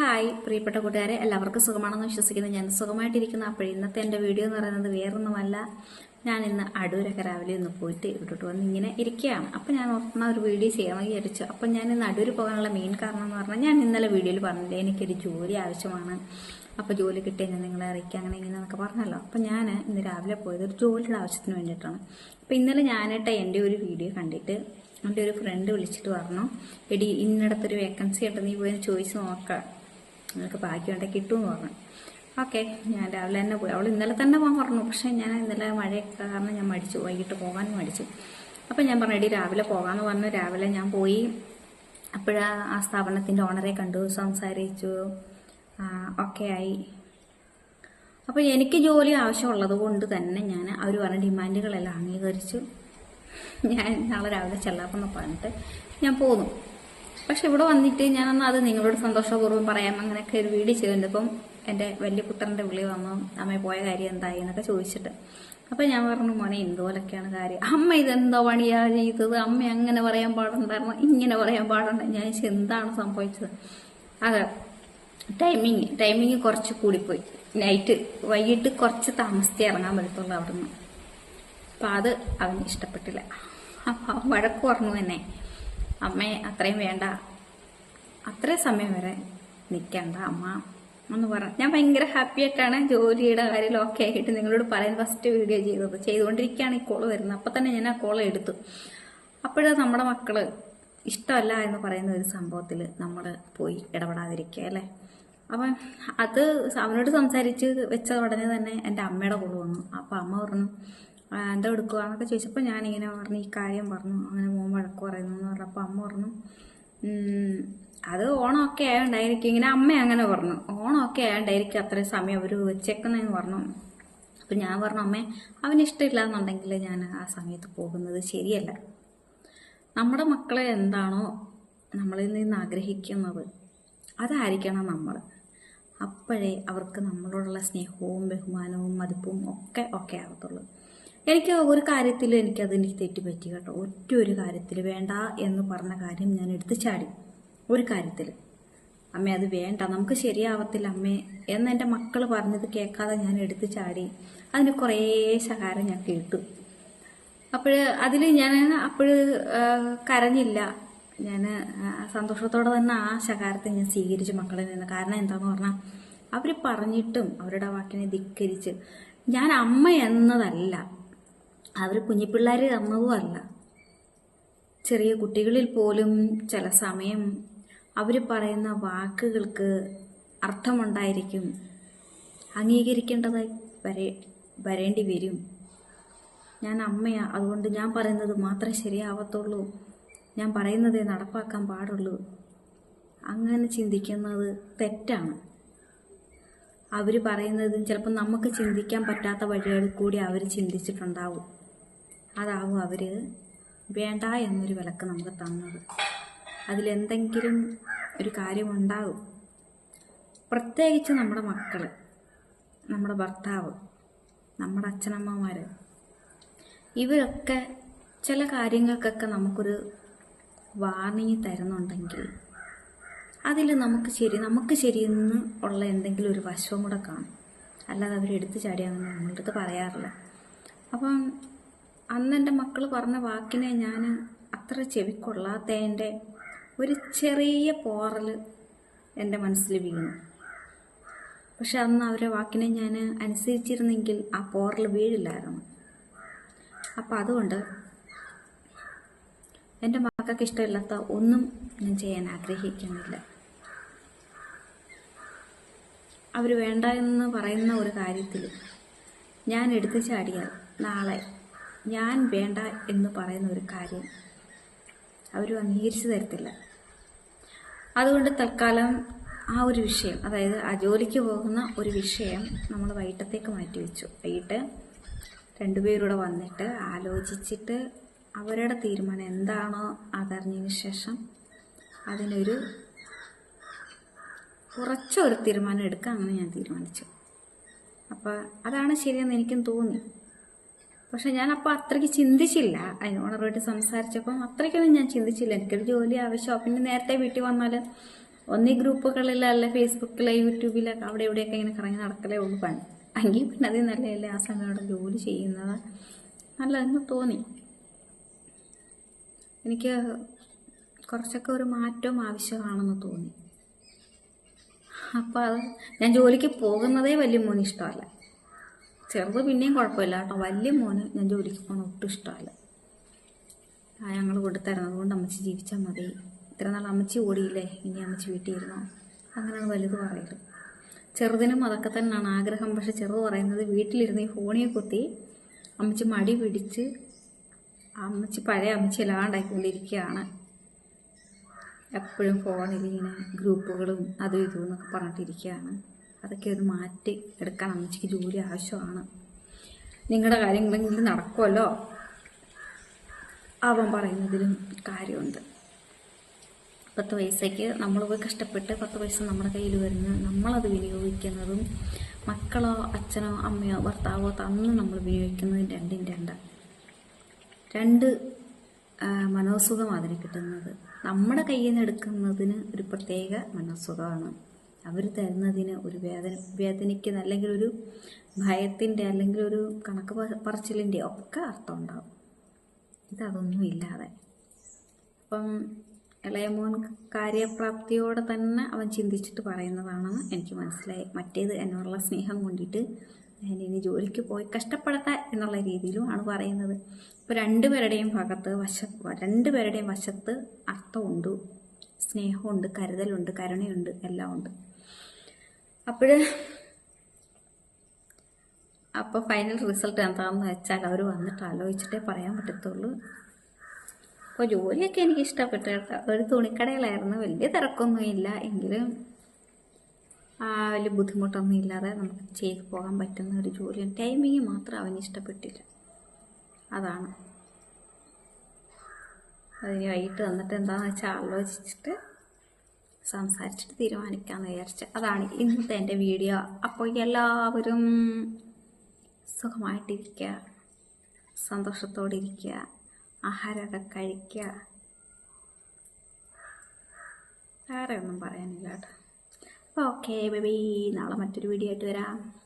Hi പ്രിയപ്പെട്ട കൂട്ടുകാരെ. എല്ലാവർക്കും സുഖമാണെന്ന് വിശ്വസിക്കുന്നു. ഞാൻ സുഖമായിട്ടിരിക്കുന്നു. അപ്പോൾ ഇന്നത്തെ എന്റെ വീഡിയോ എന്ന് പറയുന്നത് വേറൊന്നുമല്ല. ഞാൻ ഇന്ന് അടൂരൊക്കെ രാവിലെ ഒന്ന് പോയിട്ട് ഇവിടോട്ട് വന്ന് ഇങ്ങനെ ഇരിക്കുകയാണ്. അപ്പോൾ ഞാൻ ഓർക്കുന്ന ഒരു വീഡിയോ ചെയ്യാമെന്ന് വിചാരിച്ചു. അപ്പം ഞാൻ ഇന്ന് അടൂർ പോകാനുള്ള മെയിൻ കാരണം എന്ന് പറഞ്ഞാൽ ഞാൻ ഇന്നലെ വീഡിയോയിൽ പറഞ്ഞില്ലേ എനിക്കൊരു ജോലി ആവശ്യമാണ്. അപ്പോൾ ജോലി കിട്ടിയാൽ ഞാൻ നിങ്ങളെ അറിയിക്കുക അങ്ങനെ ഇങ്ങനെ എന്നൊക്കെ പറഞ്ഞല്ലോ. അപ്പം ഞാൻ ഇന്ന് രാവിലെ പോയത് ഒരു ജോലിയുടെ ആവശ്യത്തിന് വേണ്ടിയിട്ടാണ്. അപ്പോൾ ഇന്നലെ ഞാനിട്ട് എന്റെ ഒരു വീഡിയോ കണ്ടിട്ട് എന്റെ ഒരു ഫ്രണ്ട് വിളിച്ചിട്ട് പറഞ്ഞു എടി ഇന്നിടത്തൊരു വേക്കൻസി ഉണ്ട് നീ പോയി ചോദിച്ച് നോക്കാം. നിനക്ക് വേണ്ട കിട്ടുമെന്ന് പറഞ്ഞു. ഓക്കെ ഞാൻ രാവിലെ തന്നെ പോയി. അവൾ ഇന്നലെ തന്നെ പോകാൻ പറഞ്ഞു. പക്ഷേ ഞാൻ ഇന്നലെ മഴയൊക്കെ കാരണം ഞാൻ മടിച്ചു. വൈകിട്ട് പോകാനും മടിച്ചു. അപ്പം ഞാൻ പറഞ്ഞു എടി രാവിലെ പോകാമെന്ന് പറഞ്ഞു. രാവിലെ ഞാൻ പോയി. അപ്പോഴാ ആ സ്ഥാപനത്തിന്റെ ഓണറെ കണ്ടു. സംസാരിച്ചു. ഒക്കെ ആയി. അപ്പോൾ എനിക്ക് ജോലി ആവശ്യമുള്ളത് കൊണ്ട് തന്നെ ഞാൻ അവർ പറഞ്ഞ ഡിമാൻഡുകളെല്ലാം അംഗീകരിച്ചു. ഞാൻ നാളെ രാവിലെ ചെല്ലാപ്പെന്ന് പറഞ്ഞിട്ട് ഞാൻ പോന്നു. പക്ഷെ ഇവിടെ വന്നിട്ട് ഞാനന്ന് അത് നിങ്ങളോട് സന്തോഷപൂർവം പറയാം. അങ്ങനെയൊക്കെ ഒരു വീഡിയോ ചെയ്തിട്ടപ്പം എന്റെ വലിയ പുത്രന്റെ വിളി വന്നു. അമ്മ പോയ കാര്യം എന്തായി എന്നൊക്കെ ചോദിച്ചിട്ട്. അപ്പം ഞാൻ പറഞ്ഞു മോനെ ഇതുപോലൊക്കെയാണ് കാര്യം. അമ്മ ഇതെന്തോ പണിയാ ചെയ്തത്? അമ്മ അങ്ങനെ പറയാൻ പാടുണ്ടായിരുന്നു. ഇങ്ങനെ പറയാൻ പാടുണ്ട്. ഞാൻ എന്താണ് സംഭവിച്ചത്? അതെ ടൈമിങ് ടൈമിങ് കുറച്ച് കൂടിപ്പോയി. നൈറ്റ് വൈകിട്ട് കുറച്ച് താമസിച്ചേ ഇറങ്ങാൻ പറ്റത്തുള്ളൂ അവിടുന്ന്. അപ്പം അത് അവന് ഇഷ്ടപ്പെട്ടില്ല. അപ്പം വഴക്ക് പറഞ്ഞു തന്നെ. അമ്മേ അത്രയും വേണ്ട. അത്രയും സമയം വരെ നിൽക്കണ്ട അമ്മ. എന്ന് പറഞ്ഞു ഞാൻ ഭയങ്കര ഹാപ്പി ആയിട്ടാണ് ജോലിയുടെ കാര്യം ഓക്കെ ആയിട്ട് നിങ്ങളോട് പറയുന്നത് ഫസ്റ്റ് വീഡിയോ ചെയ്തത്. ചെയ്തുകൊണ്ടിരിക്കുകയാണ് ഈ കോൾ വരുന്നത്. അപ്പം തന്നെ ഞാൻ ആ കോൾ എടുത്തു. അപ്പോഴത് നമ്മുടെ മക്കൾ ഇഷ്ടമല്ല എന്ന് പറയുന്ന ഒരു സംഭവത്തിൽ നമ്മൾ പോയി ഇടപെടാതിരിക്കുക അല്ലേ? അപ്പം അത് അവനോട് സംസാരിച്ച് വെച്ച ഉടനെ തന്നെ എന്റെ അമ്മയുടെ കോൾ വന്നു. അപ്പം അമ്മ പറഞ്ഞു "ആ, എടുക്കുക എന്നൊക്കെ ചോദിച്ചപ്പോൾ ഞാനിങ്ങനെ പറഞ്ഞു ഈ കാര്യം പറഞ്ഞു. അങ്ങനെ മോൻ വഴക്ക് പറയുന്നു എന്ന് പറഞ്ഞപ്പോൾ അമ്മ പറഞ്ഞു അത് ഓണമൊക്കെ ആയതുകൊണ്ടായിരിക്കും ഇങ്ങനെ അമ്മ അങ്ങനെ പറഞ്ഞു ഓണമൊക്കെ ആയതുകൊണ്ടായിരിക്കും അത്രയും സമയം അവർ വെച്ചേക്കുന്നതെന്ന് പറഞ്ഞു. അപ്പം ഞാൻ പറഞ്ഞു അമ്മേ അവന് ഇഷ്ടമില്ല എന്നുണ്ടെങ്കിൽ ഞാൻ ആ സമയത്ത് പോകുന്നത് ശരിയല്ല. നമ്മുടെ മക്കളെ എന്താണോ നമ്മളിൽ നിന്ന് ആഗ്രഹിക്കുന്നത് അതായിരിക്കണം നമ്മൾ. അപ്പോഴേ അവർക്ക് നമ്മളോടുള്ള സ്നേഹവും ബഹുമാനവും മതിപ്പും ഒക്കെ ഒക്കെ ആകത്തുള്ളൂ എനിക്ക് ഒരു കാര്യത്തിൽ എനിക്കത് എനിക്ക് തെറ്റുപറ്റി കേട്ടോ. ഒറ്റ ഒരു കാര്യത്തിൽ വേണ്ട എന്ന് പറഞ്ഞ കാര്യം ഞാൻ എടുത്ത് ചാടി. ഒരു കാര്യത്തിൽ അമ്മ അത് വേണ്ട. നമുക്ക് ശരിയാവത്തില്ല അമ്മേ എന്ന് എന്റെ മക്കൾ പറഞ്ഞത് കേൾക്കാതെ ഞാൻ എടുത്ത് ചാടി. അതിന് കുറേ ശകാരം ഞാൻ കേട്ടു. അപ്പോൾ അതിൽ ഞാൻ അപ്പോൾ കരഞ്ഞില്ല. ഞാൻ സന്തോഷത്തോടെ തന്നെ ആ ശകാരത്തെ ഞാൻ സ്വീകരിച്ചു മക്കളിൽ നിന്ന്. കാരണം എന്താണെന്ന് പറഞ്ഞാൽ അവർ പറഞ്ഞിട്ടും അവരുടെ വാക്കിനെ ധിക്കരിച്ച്. ഞാൻ അമ്മ എന്നതല്ല. അവർ കുഞ്ഞിപ്പിള്ളേർ അമ്മവും അല്ല. ചെറിയ കുട്ടികളിൽ പോലും ചില സമയം അവർ പറയുന്ന വാക്കുകൾക്ക് അർത്ഥമുണ്ടായിരിക്കും. അംഗീകരിക്കേണ്ടതായി വരെ വരേണ്ടി വരും. ഞാൻ അമ്മയാ അതുകൊണ്ട് ഞാൻ പറയുന്നത് മാത്രമേ ശരിയാവത്തുള്ളൂ. ഞാൻ പറയുന്നതേ നടപ്പാക്കാൻ പാടുള്ളൂ. അങ്ങനെ ചിന്തിക്കുന്നത് തെറ്റാണ്. അവർ പറയുന്നതും ചിലപ്പോൾ നമുക്ക് ചിന്തിക്കാൻ പറ്റാത്ത വഴികളിൽ കൂടി അവർ ചിന്തിച്ചിട്ടുണ്ടാവും. അതാവും അവർ വേണ്ട എന്നൊരു വിലക്ക് നമുക്ക് തന്നത്. അതിലെന്തെങ്കിലും ഒരു കാര്യമുണ്ടാകും പ്രത്യേകിച്ച് നമ്മുടെ മക്കൾ നമ്മുടെ ഭർത്താവ് നമ്മുടെ അച്ഛനമ്മമാർ ഇവരൊക്കെ ചില കാര്യങ്ങൾക്കൊക്കെ നമുക്കൊരു വാർണിങ് തരുന്നുണ്ടെങ്കിൽ അതിൽ നമുക്ക് ശരി നമുക്ക് ശരിയെന്ന് ഉള്ള എന്തെങ്കിലും ഒരു വശവും കൂടെ കാണും. അല്ലാതെ അവരെടുത്ത് ചാടിയാണെന്ന് നമ്മളടുത്ത് പറയാറില്ല. അപ്പം അന്ന് എന്റെ മക്കൾ പറഞ്ഞ വാക്കിനെ ഞാൻ അത്ര ചെവിക്കൊള്ളാത്തതിന്റെ ഒരു ചെറിയ പോറൽ എന്റെ മനസ്സിൽ വീണു. പക്ഷെ അന്ന് അവരെ വാക്കിനെ ഞാൻ അനുസരിച്ചിരുന്നെങ്കിൽ ആ പോറൽ വീഴില്ലായിരുന്നു. അപ്പം അതുകൊണ്ട് എന്റെ മക്കൾക്ക് ഇഷ്ടമില്ലാത്ത ഒന്നും ഞാൻ ചെയ്യാൻ ആഗ്രഹിക്കുന്നില്ല. അവർ വേണ്ട എന്ന് പറയുന്ന ഒരു കാര്യത്തിൽ ഞാൻ എടുത്തു ചാടിയാൽ നാളെ ഞാൻ വേണ്ട എന്ന് പറയുന്ന ഒരു കാര്യം അവർ അംഗീകരിച്ചു തരത്തില്ല. അതുകൊണ്ട് തൽക്കാലം ആ ഒരു വിഷയം അതായത് ആ ജോലിക്ക് പോകുന്ന ഒരു വിഷയം നമ്മൾ വൈകിട്ടത്തേക്ക് മാറ്റി വെച്ചു. വൈകിട്ട് രണ്ടുപേരൂടെ വന്നിട്ട് ആലോചിച്ചിട്ട് അവരുടെ തീരുമാനം എന്താണോ അതറിഞ്ഞതിന് ശേഷം അതിനൊരു കുറച്ചൊരു തീരുമാനം എടുക്കാമെന്ന് ഞാൻ തീരുമാനിച്ചു. അപ്പോൾ അതാണ് ശരിയെന്ന് എനിക്കും തോന്നി. പക്ഷെ ഞാൻ അപ്പോൾ അത്രയ്ക്ക് ചിന്തിച്ചില്ല. അതിനോടറുമായിട്ട് സംസാരിച്ചപ്പം അത്രയ്ക്കൊന്നും ഞാൻ ചിന്തിച്ചില്ല. എനിക്കൊരു ജോലി ആവശ്യമാണ് പിന്നെ നേരത്തെ വീട്ടിൽ വന്നാൽ ഒന്നീ ഗ്രൂപ്പുകളിൽ അല്ല ഫേസ്ബുക്കിലെ യൂട്യൂബിലൊക്കെ അവിടെ ഇവിടെയൊക്കെ ഇങ്ങനെ കറങ്ങി നടക്കലേ ഉള്ളൂ പണി. എങ്കിൽ പിന്നെ അതിൽ നല്ലതല്ലേ ആ സമയം അവിടെ ജോലി ചെയ്യുന്നത് നല്ലതെന്ന് തോന്നി. എനിക്ക് കുറച്ചൊക്കെ ഒരു മാറ്റവും ആവശ്യമാണെന്ന് തോന്നി. അപ്പോൾ അത് ഞാൻ ജോലിക്ക് പോകുന്നതേ വലിയ മോന് ഇഷ്ടമല്ല. ചെറുത് പിന്നെയും കുഴപ്പമില്ല കേട്ടോ. വലിയ മോന് ഞാൻ ജോലിക്ക് പോകണം ഒട്ടും ഇഷ്ടമല്ല. ആ ഞങ്ങൾ കൊടുത്തരുന്നത് കൊണ്ട് അമ്മച്ചി ജീവിച്ചാൽ മതി. ഇത്ര നാൾ അമ്മച്ചി ഓടിയില്ലേ? ഇനി അമ്മച്ചി വീട്ടിൽ ഇരുന്നോ? അങ്ങനെയാണ് വലുത് പറയൽ. ചെറുതിനും അതൊക്കെ തന്നെയാണ് ആഗ്രഹം. പക്ഷെ ചെറുത് പറയുന്നത് വീട്ടിലിരുന്ന് ഈ ഫോണിൽ കുത്തി അമ്മച്ചി മടി പിടിച്ച് അമ്മച്ചി പഴയ അമ്മച്ചി ഇല്ലാണ്ടായിക്കൊണ്ടിരിക്കുകയാണ് എപ്പോഴും ഫോണിൽ ഇങ്ങനെ ഗ്രൂപ്പുകളും അതും ഇതും എന്നൊക്കെ പറഞ്ഞിട്ടിരിക്കുകയാണ്. അതൊക്കെ ഒന്ന് മാറ്റി എടുക്കാൻ അമ്മച്ചിക്ക് ജോലി ആവശ്യമാണ്. നിങ്ങളുടെ കാര്യങ്ങളെങ്കിലും നടക്കുമല്ലോ അവൻ പറയുന്നതിലും കാര്യമുണ്ട്. പത്ത് പൈസയ്ക്ക് നമ്മൾ പോയി കഷ്ടപ്പെട്ട് പത്ത് പൈസ നമ്മുടെ കയ്യിൽ വരുന്ന നമ്മളത് വിനിയോഗിക്കുന്നതും മക്കളോ അച്ഛനോ അമ്മയോ ഭർത്താവോ തന്ന് നമ്മൾ വിനിയോഗിക്കുന്നതും രണ്ടും രണ്ട്. രണ്ട് മനോസുഖം അതിന് കിട്ടുന്നത്. നമ്മുടെ കയ്യിൽ നിന്ന് എടുക്കുന്നതിന് ഒരു പ്രത്യേക മനോസുഖമാണ്. അവർ തരുന്നതിന് ഒരു വേദന വേദനിക്കുന്ന അല്ലെങ്കിൽ ഒരു ഭയത്തിന്റെ അല്ലെങ്കിൽ ഒരു കണക്ക് പറച്ചിലിന്റെ ഒക്കെ അർത്ഥം ഉണ്ടാവും. ഇതതൊന്നും ഇല്ലാതെ. അപ്പം ഇളയമോൻ കാര്യപ്രാപ്തിയോടെ തന്നെ അവൻ ചിന്തിച്ചിട്ട് പറയുന്നതാണെന്ന് എനിക്ക് മനസ്സിലായി. മറ്റേത് എന്നോടുള്ള സ്നേഹം കൊണ്ടിട്ട് ഞാൻ ഇനി ജോലിക്ക് പോയി കഷ്ടപ്പെടട്ടെ എന്നുള്ള രീതിയിലും ആണ് പറയുന്നത് ഇപ്പോൾ രണ്ടുപേരുടെയും ഭാഗത്ത് വശ രണ്ടുപേരുടെയും വശത്ത് അർത്ഥമുണ്ട് സ്നേഹമുണ്ട് കരുതലുണ്ട് കരുണയുണ്ട് എല്ലാം ഉണ്ട് അപ്പോൾ അപ്പോൾ ഫൈനൽ റിസൾട്ട് എന്താണെന്ന് വെച്ചാൽ അവർ വന്നിട്ട് ആലോചിച്ചിട്ടേ പറയാൻ പറ്റത്തുള്ളൂ. അപ്പോൾ ജോലിയൊക്കെ എനിക്ക് ഇഷ്ടപ്പെട്ടു കേട്ടോ. ഒരു തുണിക്കടയിലായിരുന്നു. വലിയ തിരക്കൊന്നുമില്ല എങ്കിലും ആ, വലിയ ബുദ്ധിമുട്ടൊന്നും ഇല്ലാതെ നമുക്ക് ചെയ്ത് പോകാൻ പറ്റുന്ന ഒരു ജോലിയാണ് ടൈമിങ് മാത്രം അവന് ഇഷ്ടപ്പെട്ടില്ല. അതാണ്. അതിന് വൈകിട്ട് വന്നിട്ട് എന്താണെന്ന് വെച്ചാൽ ആലോചിച്ചിട്ട് സംസാരിച്ചിട്ട് തീരുമാനിക്കാമെന്ന് വിചാരിച്ചു. അതാണ് ഇന്നത്തെ എന്റെ വീഡിയോ. അപ്പോൾ എല്ലാവരും സുഖമായിട്ടിരിക്കുക. സന്തോഷത്തോടെ ഇരിക്കുക ആഹാരമൊക്കെ കഴിക്കുക. വേറെ ഒന്നും പറയാനില്ല കേട്ടോ. ഓക്കെ ബേബി നാളെ മറ്റൊരു വീഡിയോ ആയിട്ട് വരാം.